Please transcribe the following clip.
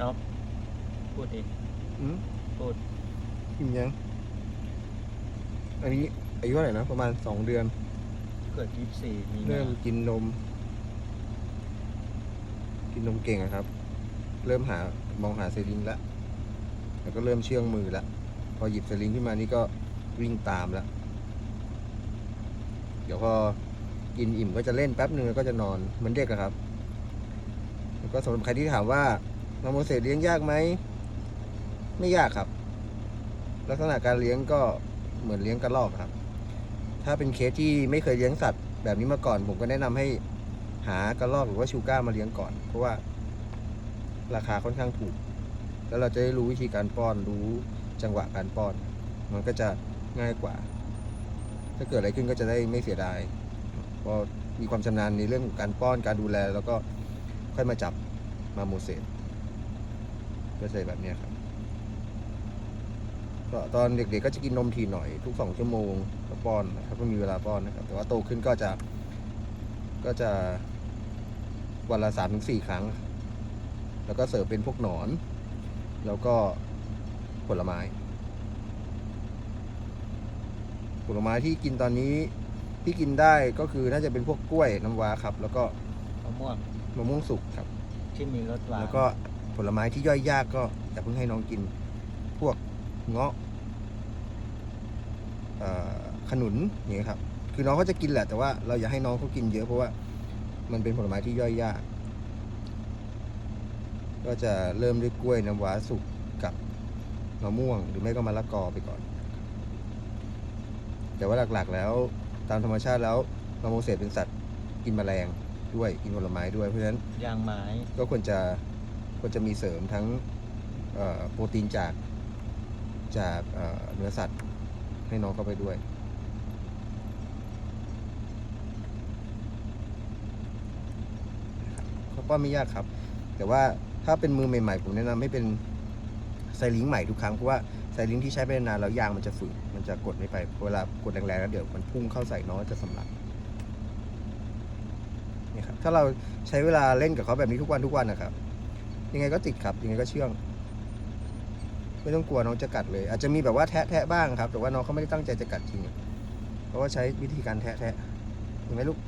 น็อกพูดดิอืมพูดกินยัง อันนี้อายุเท่าไหร่นะ ประมาณสองเดือน เกิดยี่สี่มีเริ่มนากินนม กินนมเก่งอะครับ เริ่มหามองหาเซลิงแล้วแล้วก็เริ่มเชื่องมือแล้วพอหยิบเซลิงขึ้นมานี่ก็วิ่งตามแล้วเดี๋ยวพอกินอิ่มก็จะเล่นแป๊บหนึ่งแล้วก็จะนอนเหมือนเด็กอะครับ แล้วก็สำหรับใครที่ถามว่า มาโมเสสเลี้ยงยากไหม ไม่ยากครับ ลักษณะการเลี้ยงก็เหมือนเลี้ยงกระรอกครับ ถ้าเป็นเคสที่ไม่เคยเลี้ยงสัตว์ แบบนี้มาก่อน ผมก็แนะนำให้หากระรอกหรือว่าชูก้ามาเลี้ยงก่อน เพราะว่าราคาค่อนข้างถูก แล้วเราจะได้รู้วิธีการป้อน รู้จังหวะการป้อน มันก็จะง่ายกว่า ถ้าเกิดอะไรขึ้นก็จะได้ไม่เสียดายพอมีความชำนาญในเรื่องการป้อน การดูแล แล้วก็ค่อยมาจับมาโมเสส ก็ใส่แบบเนี้ยครับก็ตอนเด็กๆก็จะกินนมทีหน่อยทุกสองชั่วโมงก็ป้อนนะครับก็มีเวลาป้อนนะครับ แต่ว่าโตขึ้นก็จะ ก็จะวันละสามถึงสี่ครั้ง แล้วก็เสิร์ฟเป็นพวกหนอน แล้วก็ผลไม้ ผลไม้ที่กินตอนนี้ที่กินได้ก็คือน่าจะเป็นพวกกล้วยน้ำว้าครับ แล้วก็มะม่วงมะม่วงสุกครับ ที่มีรสหวานแล้วก็ ผลไม้ที่ย่อยยากก็อย่าเพิ่งให้น้องกิน พวกเงาะเอ่อขนุนอย่างเงี้ยครับ คือน้องเขาจะกินแหละแต่ว่าเราอย่าให้น้องเขากินเยอะเพราะว่ามันเป็นผลไม้ที่ย่อยยาก ก็จะเริ่มด้วยกล้วยน้ำว้าสุกกับมะม่วง หรือไม่ก็มะละกอไปก่อน แต่ว่าหลักๆแล้วตามธรรมชาติแล้วมาโมเสสเป็นสัตว์กินแมลงด้วยกินผลไม้ด้วยเพราะฉะนั้นยางไม้ก็ควรจะ ควรจะมีเสริมทั้งโปรตีนจากจากเนื้อสัตว์ให้น้องเข้าไปด้วย ข้าวป้อนไม่ยากครับ แต่ว่าถ้าเป็นมือใหม่ๆ ผมแนะนำให้เป็นไซลิงค์ใหม่ทุกครั้ง เพราะว่าไซลิงค์ที่ใช้ไปนานแล้วยางมันจะฝืดมันจะกดไม่ไป เวลากดแรงๆแล้วเดี๋ยวมันพุ่งเข้าใส่น้องจะสำลักนี่ครับถ้าเราใช้เวลาเล่นกับเขาแบบนี้ทุกวันทุกวันนะครับ ยังไงก็ติดครับ ยังไงก็เชื่อง ไม่ต้องกลัวน้องจะกัดเลย อาจจะมีแบบว่าแทะแทะบ้างครับ แต่ว่าน้องเขาไม่ได้ตั้งใจจะกัดจริงเพราะว่าใช้วิธีการแทะแทะเห็นไหมลูก